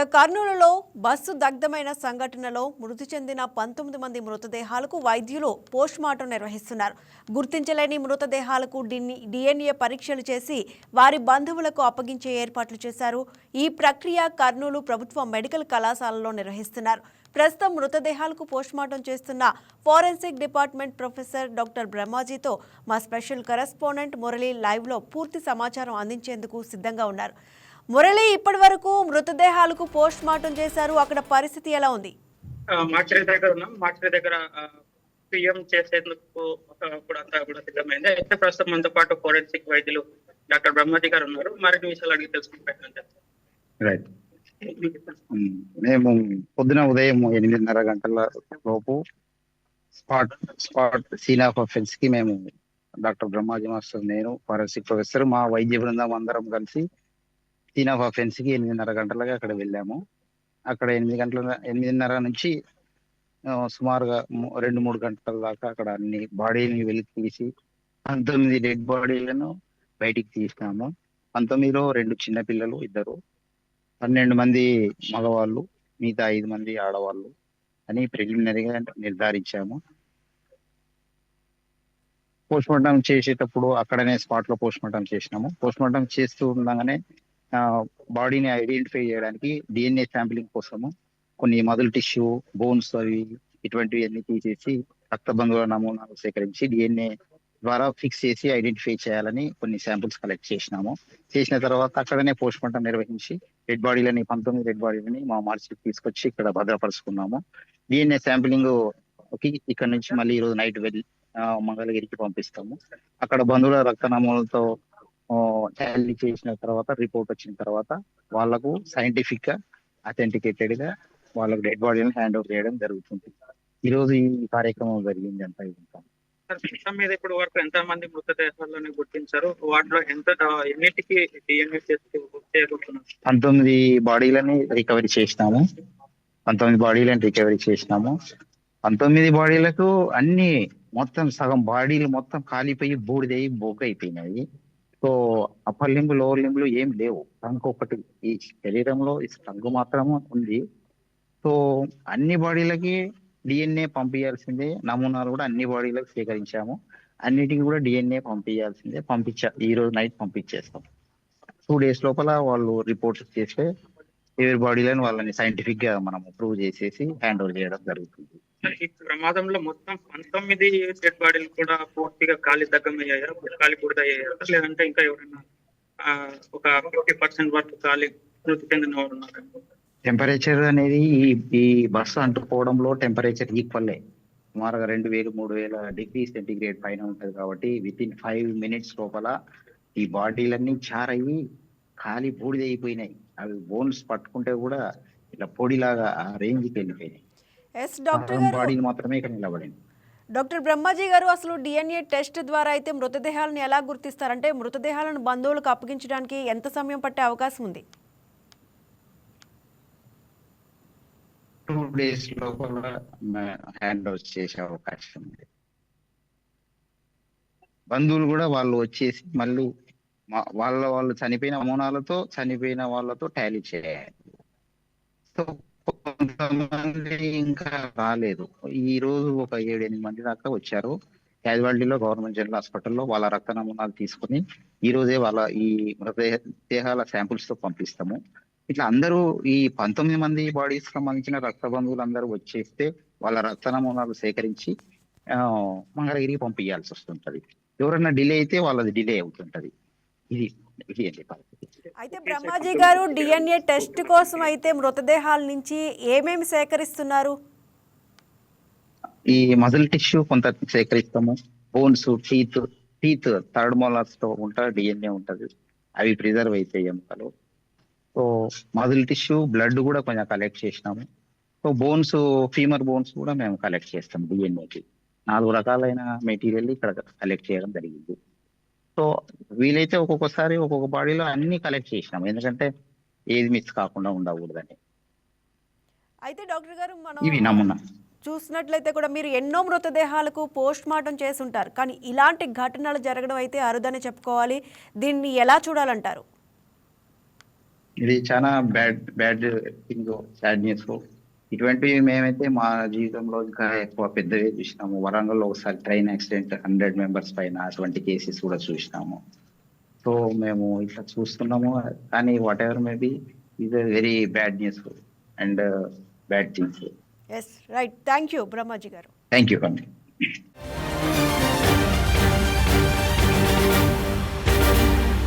ఇక కర్నూలులో బస్సు దగ్ధమైన సంఘటనలో మృతి చెందిన పంతొమ్మిది మంది మృతదేహాలకు వైద్యులు పోస్ట్మార్టం నిర్వహిస్తున్నారు. గుర్తించలేని మృతదేహాలకు డిన్ని డిఎన్ఏ పరీక్షలు చేసి వారి బంధువులకు అప్పగించే ఏర్పాట్లు చేశారు. ఈ ప్రక్రియ కర్నూలు ప్రభుత్వ మెడికల్ కళాశాలలో నిర్వహిస్తున్నారు. ప్రస్తుతం మృతదేహాలకు పోస్ట్మార్టం చేస్తున్న ఫోరెన్సిక్ డిపార్ట్మెంట్ ప్రొఫెసర్ డాక్టర్ బ్రహ్మాజీతో మా స్పెషల్ కరెస్పాండెంట్ మురళి లైవ్లో పూర్తి సమాచారం అందించేందుకు సిద్ధంగా ఉన్నారు. మురళి ఇప్పటి వరకు మృతదేహాలకు పోస్ట్ మార్టం చేశారు. అక్కడ పరిస్థితి ఎలా ఉంది? మార్చరీ దగ్గర ఉన్నాం. మార్చరీ దగ్గర పిఎం చేసేందుకు కూడా అంతా కూడా సిద్ధమైంది. అయితే ప్రస్తుతం మనతో పాటు ఫోరెన్సిక్ వైద్యులు డాక్టర్ బ్రహ్మాజీ గారు ఉన్నారు. మరిన్ని విషయాలు అడిగి తెలుసుకుని ప్రయత్నం చేస్తాం రైట్ మేము పొద్దున ఉదయం ఎనిమిదిన్నర గంటల లోపు స్పాట్ స్పాట్ సీన్ ఆఫ్ అఫెన్స్కి మేము డాక్టర్ బ్రహ్మాజీ మాస్టర్ నేను ఫారెన్సిక్ ప్రొఫెసర్ మా వైద్య బృందం అందరం కలిసి సీన్ ఒక ఫ్రెండ్స్కి కి ఎనిమిదిన్నర గంటలుగా అక్కడ వెళ్ళాము. అక్కడ ఎనిమిది గంటల ఎనిమిదిన్నర నుంచి సుమారుగా రెండు మూడు గంటల దాకా అక్కడ అన్ని బాడీని వెలికి తీసి పంతొమ్మిది డెడ్ బాడీలను బయటికి తీసినాము. పంతొమ్మిదిలో రెండు చిన్న పిల్లలు ఇద్దరు. పన్నెండు మంది మగవాళ్ళు మిగతా ఐదు మంది ఆడవాళ్ళు అని ప్రిలిమినరీగా నిర్ధారించాము. పోస్ట్ మార్టం చేసేటప్పుడు అక్కడనే స్పాట్లో పోస్ట్ మార్టం చేసినాము. పోస్ట్ మార్టం చేస్తూ ఉండగానే బాడీని ఐడెంటిఫై చేయడానికి డిఎన్ఏ శాంపిలింగ్ కోసము కొన్ని మదుల్ టిష్యూ బోన్స్ అవి ఇటువంటివి అన్ని తీసేసి రక్త బంధువుల నమూనాలు సేకరించి డిఎన్ఏ ద్వారా ఫిక్స్ చేసి ఐడెంటిఫై చేయాలని కొన్ని శాంపిల్స్ కలెక్ట్ చేసినాము. చేసిన తర్వాత అక్కడనే పోస్ట్ మార్టం నిర్వహించి డెడ్ బాడీలని పంతొమ్మిది డెడ్ బాడీలని మా మార్చికి తీసుకొచ్చి ఇక్కడ భద్రపరుచుకున్నాము. డిఎన్ఏ శాంపిలింగ్ ఇక్కడ నుంచి మళ్ళీ ఈ రోజు నైట్ వెళ్ళి మంగళగిరికి పంపిస్తాము. అక్కడ బంధువుల రక్త నమూనాలతో టాలీ చేసిన తర్వాత రిపోర్ట్ వచ్చిన తర్వాత వాళ్ళకు సైంటిఫిక్గా అథెంటికేటెడ్గా వాళ్ళకు డెడ్ బాడీని హ్యాండ్ ఓవర్ చేయడం జరుగుతుంది. ఈ రోజు ఈ కార్యక్రమం జరిగింది అంతా ఇదంతా. మీద ఇప్పుడు వరకు ఎంత మంది మృతదేహాలను గుర్తించారు? వాటిలో ఎంత ఎన్నిటికి డిఎన్ఏ చేయబోతున్నారు? పంతొమ్మిది బాడీలని రికవరీ చేసినాము. పంతొమ్మిది బాడీలను రికవరీ చేసినాము. పంతొమ్మిది బాడీలకు అన్ని మొత్తం సగం బాడీలు మొత్తం కాలిపోయి బూడిదయి బొగ్గ అయిపోయినాయి సో అప్పర్ లింబ్ లోవర్ లింబ్లు ఏం లేవు. టంక్ ఒకటి ఈ శరీరంలో ఈ స్ట్రంగ్ మాత్రమే ఉంది. సో అన్ని బాడీలకి డిఎన్ఏ పంపించాల్సిందే నమూనాలు కూడా అన్ని బాడీలకు సేకరించాము. అన్నిటికి కూడా డిఎన్ఏ పంపించాల్సిందే పంపించా ఈ రోజు నైట్ పంపించేస్తాం. టూ డేస్ లోపల వాళ్ళు రిపోర్ట్స్ చేస్తే ఎవరి బాడీలను వాళ్ళని సైంటిఫిక్గా మనం ప్రూవ్ చేసేసి హ్యాండ్ ఓవర్ చేయడం జరుగుతుంది. ఈ ప్రమాదంలో మొత్తం పంతొమ్మిది డెడ్ బాడీలు కూడా పూర్తిగా కాలి దగ్గమయ్యాయా? కాలి బుడదయ్యాయా లేదంటే ఇంకా ఎవరైనా ఆ, ఒక ఫిఫ్టీ పర్సెంట్ వరకు కాలి మృతి చెందిన వారు ఉన్నారు? టెంపరేచర్ అనేది ఈ ఈ బస్సు అంటుకోవడంలో టెంపరేచర్ ఈక్వల్లే సుమారుగా రెండు వేలు మూడు వేల డిగ్రీ సెంటిగ్రేడ్ పైన ఉంటుంది కాబట్టి విత్ ఇన్ ఫైవ్ మినిట్స్ లోపల ఈ బాడీలన్నీ చారయ్యి ఖాళీ బూడిద అయిపోయినాయి అవి బోన్స్ పట్టుకుంటే కూడా ఇలా పొడిలాగా ఆ రేంజ్కి వెళ్ళిపోయినాయి. ఎస్ డాక్టర్ బాడీలు మాత్రమే ఇక్కడ నిలబడింది. డాక్టర్ బ్రహ్మాజీ గారు అసలు డిఎన్ఏ టెస్ట్ ద్వారా అయితే మృతదేహాలను ఎలా గుర్తిస్తారంటే మృతదేహాలను బంధువులకు అప్పగించడానికి ఎంత సమయం పట్టే అవకాశం ఉంది? టూ డేస్ లోపల హ్యాండ్ ఓవర్ చేసే అవకాశం ఉంది. బంధువులు కూడా వాళ్ళు వచ్చేసి మళ్ళీ వాళ్ళ వాళ్ళు చనిపోయిన నమూనాలతో చనిపోయిన వాళ్ళతో టాలీ చేయాలి. సో మంది ఇంకా రాలేదు. ఈ రోజు ఒక ఏడు ఎనిమిది మంది దాకా వచ్చారు. క్యాజువాలిటీలో గవర్నమెంట్ జనరల్ హాస్పిటల్లో వాళ్ళ రక్త నమూనాలు తీసుకుని ఈ రోజే వాళ్ళ ఈ మృతదేహాల శాంపుల్స్తో పంపిస్తాము. ఇట్లా అందరూ ఈ పంతొమ్మిది మంది బాడీస్ సంబంధించిన రక్త బంధువులు అందరూ వచ్చేస్తే వాళ్ళ రక్త నమూనాలు సేకరించి ఆ, మంగళగిరికి పంపించాల్సి వస్తుంటది. ఎవరైనా డిలే అయితే వాళ్ళది డిలే అవుతుంటది. ఇది అయితే బ్రహ్మాజీ గారు డిఎన్ఏ టెస్ట్ కోసం అయితే మృతదేహాల నుంచి ఏమేమి సేకరిస్తున్నారు? ఈ మజిల్ టిష్యూ కొంత సేకరిస్తాము. బోన్స్ టీత్ టీత్ థర్డ్ మోలార్స్తో ఉంటా డిఎన్ఏ ఉంటది. అవి ప్రిజర్వ్ అవుతాయి ఎముకలు. సో మజిల్ టిష్యూ బ్లడ్ కూడా కొంచెం కలెక్ట్ చేసినాము. సో బోన్స్ ఫీమర్ బోన్స్ కూడా మేము కలెక్ట్ చేస్తాం డిఎన్ఏకి. నాలుగు రకాలైన మెటీరియల్ ఇక్కడ కలెక్ట్ చేయడం జరిగింది. సో వీలైతే ఒక్కొక్కసారి ఒక్కొక్క బాడీలో అన్ని కలెక్ట్ చేసినాం. ఎందుకంటే ఏది మిస్ కాకుండా ఉండకూడదని. అయితే డాక్టర్ గారు ఇవి మనం నమూనా. చూసినట్లయితే కూడా మీరు ఎన్నో మృతదేహాలకు పోస్ట్ మార్టం చేసి ఉంటారు కానీ ఇలాంటి ఘటనలు జరగడం అయితే అరుదని చెప్పుకోవాలి. దీన్ని ఎలా చూడాలంటారు? ఇది చాలా bad bad thing sad news ఇటువంటివి మేమైతే మా జీవితంలో ఇంకా ఎక్కువ పెద్దవే చూసినాము. వరంగల్లో ఒకసారి ట్రైన్ యాక్సిడెంట్ హండ్రెడ్ మెంబర్స్ పైన అటువంటి కేసెస్ కూడా చూసినాము. సో మేము ఇట్లా చూస్తున్నాము. కానీ whatever maybe is very bad news and bad things yes right thank you Brahmaji గారు. థ్యాంక్ యూ అండి